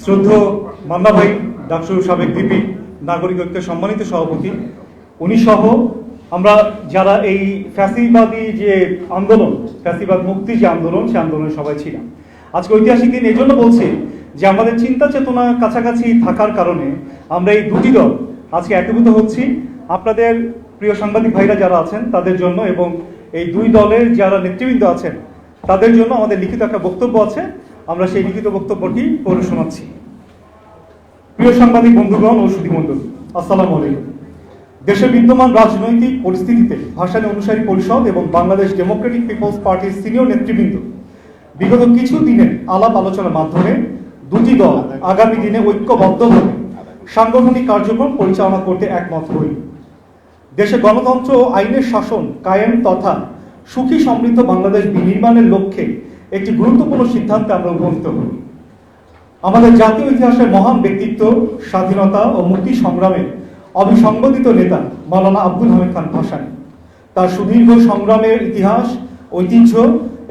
শ্রদ্ধ মান্না ভাই, ডাকসু সাবেক ভিপি, নাগরিক ঐক্যের সম্মানিত সভাপতি উনি সহ আমরা যারা এই ফ্যাসিবাদী যে আন্দোলন, ফ্যাসিবাদ মুক্তি যে আন্দোলন, সে আন্দোলনে সবাই ছিলাম। আজকে ঐতিহাসিক দিন এই জন্য বলছি যে আমাদের চিন্তা চেতনা কাছাকাছি থাকার কারণে আমরা এই দুটি দল আজকে একীভূত হচ্ছি। আপনাদের প্রিয় সাংবাদিক ভাইরা যারা আছেন, তাদের জন্য এবং এই দুই দলের যারা নেতৃবৃন্দ আছেন, তাদের জন্য আমাদের লিখিত একটা বক্তব্য আছে। আমরা সেই লিখিত বক্তব্যটি পড়ে শোনাচ্ছি। প্রিয় সাংবাদিক বন্ধুগণ ও সুধীমণ্ডল আসসালামু আলাইকুম। দেশে বিদ্যমান রাজনৈতিক পরিস্থিতিতে ভাষানী অনুসারী পরিষদ এবং বাংলাদেশ ডেমোক্রেটিক পিপলস পার্টির সিনিয়র নেতৃবৃন্দ বিগত কিছু দিনের আলাপ আলোচনার মাধ্যমে দুটি দল আগামী দিনে ঐক্যবদ্ধভাবে সাংগঠনিক কার্যক্রম পরিচালনা করতে একমত হই দেশে গণতন্ত্র ও আইনের শাসন কায়েম তথা সুখী সমৃদ্ধ বাংলাদেশ বিনির্মাণের লক্ষ্যে একটি গুরুত্বপূর্ণ সিদ্ধান্তে আমরা উপনীত হই। আমাদের জাতীয় ইতিহাসের মহান ব্যক্তিত্ব, স্বাধীনতা ও মুক্তি সংগ্রামের অবিসংবাদিত নেতা মাওলানা আব্দুল হামিদ খান ভাসানী। তার সুদীর্ঘ সংগ্রামের ইতিহাস, ঐতিহ্য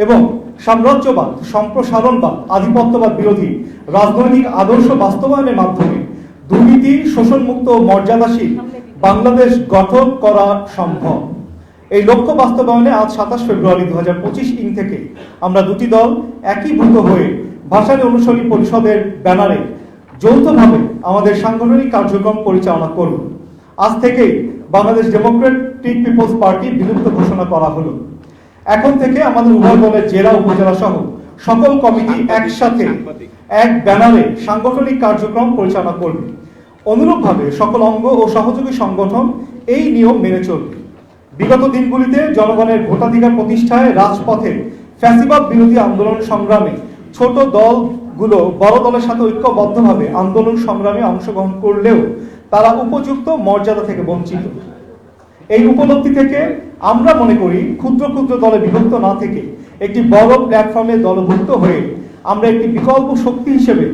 এবং সাম্রাজ্যবাদ, সম্প্রসারণবাদ, আধিপত্যবাদ বিরোধী রাজনৈতিক আদর্শ বাস্তবায়নের মাধ্যমে দুর্নীতি, শোষণমুক্ত ও মর্যাদাশীল বাংলাদেশ গঠন করা সম্ভব। এই লক্ষ্য বাস্তবায়নে আজ সাতাশ ফেব্রুয়ারি দু হাজার পঁচিশ ইং থেকে আমরা দুটি দল একীভূত হয়ে ভাষানী অনুসরী পরিষদের ব্যানারে যৌথভাবে আমাদের সাংগঠনিক কার্যক্রম পরিচালনা করব আজ থেকেই বাংলাদেশ ডেমোক্রেটিক পিপলস পার্টি বিলুপ্ত ঘোষণা করা হলো। এখন থেকে আমাদের উভয় দলের জেলা, উপজেলা সহ সকল কমিটি একসাথে এক ব্যানারে সাংগঠনিক কার্যক্রম পরিচালনা করবে। অনুরূপভাবে সকল অঙ্গ ও সহযোগী সংগঠন এই নিয়ম মেনে চলবে। বিগত দিনগুলিতে জনগণের ভোটাধিকার প্রতিষ্ঠায় রাজপথে ফ্যাসিবাদ বিরোধী আন্দোলন সংগ্রামে ছোট দলগুলো বড় দলের সাথে ঐক্যবদ্ধভাবে আন্দোলন সংগ্রামে অংশগ্রহণ করলেও তারা উপযুক্ত মর্যাদা থেকে বঞ্চিত। এই উপলব্ধি থেকে আমরা মনে করি ক্ষুদ্র ক্ষুদ্র দলে বিভক্ত না থেকে একটি বড় প্ল্যাটফর্মে দলভুক্ত হয়ে আমরা একটি বিকল্প শক্তি হিসেবে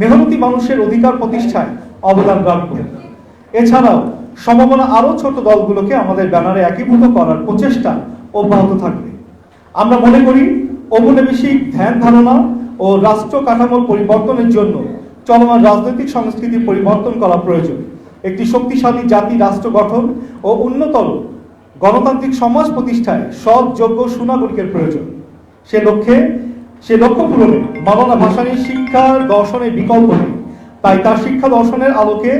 মেহনতি মানুষের অধিকার প্রতিষ্ঠায় অবদান রাখব। এছাড়াও সম্ভাবনা আরও ছোট দলগুলোকে আমাদের ব্যানারে একীভূত করার প্রচেষ্টা অব্যাহত থাকবে। আমরা মনে করি ঔপনিবেশিক ধ্যান ধারণা ও রাষ্ট্র কাঠামোর পরিবর্তনের জন্য চলমান রাজনৈতিক সংস্কৃতি পরিবর্তন করা প্রয়োজন। একটি শক্তিশালী জাতি রাষ্ট্র গঠন ও উন্নতর গণতান্ত্রিক সমাজ প্রতিষ্ঠায় সৎ, যোগ্য সুনাগরিকের প্রয়োজন। সে লক্ষ্যে, সে লক্ষ্য পূরণে মাওলানা ভাসানীর শিক্ষার দর্শনের বিকল্প নেই। তাই তার শিক্ষা দর্শনের আলোকে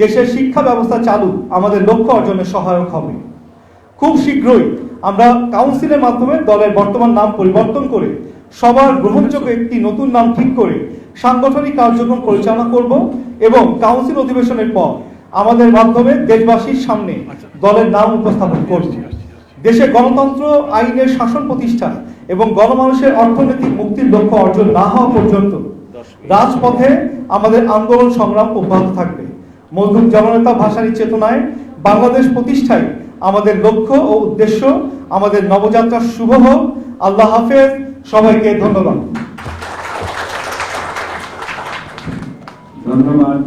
দেশের শিক্ষা ব্যবস্থা চালু আমাদের লক্ষ্য অর্জনে সহায়ক হবে। খুব শীঘ্রই আমরা কাউন্সিলের মাধ্যমে দলের বর্তমান নাম পরিবর্তন করে সবার গ্রহণযোগ্য একটি নতুন নাম ঠিক করে সাংগঠনিক কার্যক্রম পরিচালনা করব এবং কাউন্সিল অধিবেশনের পর আমাদের মাধ্যমে দেশবাসীর সামনে দলের নাম উপস্থাপন করব। দেশে গণতন্ত্র, আইনের শাসন প্রতিষ্ঠা এবং গণমানুষের অর্থনৈতিক মুক্তির লক্ষ্য অর্জন না হওয়া পর্যন্ত রাজপথে আমাদের আন্দোলন সংগ্রাম অব্যাহত থাকবে। মজলুম জনতা ভাষারই চেতনায় বাংলাদেশ প্রতিষ্ঠায় আমাদের লক্ষ্য ও উদ্দেশ্য আমাদের নবযাত্রা শুভ হোক। আল্লাহ হাফেজ। সবাইকে ধন্যবাদ। ধন্যবাদ।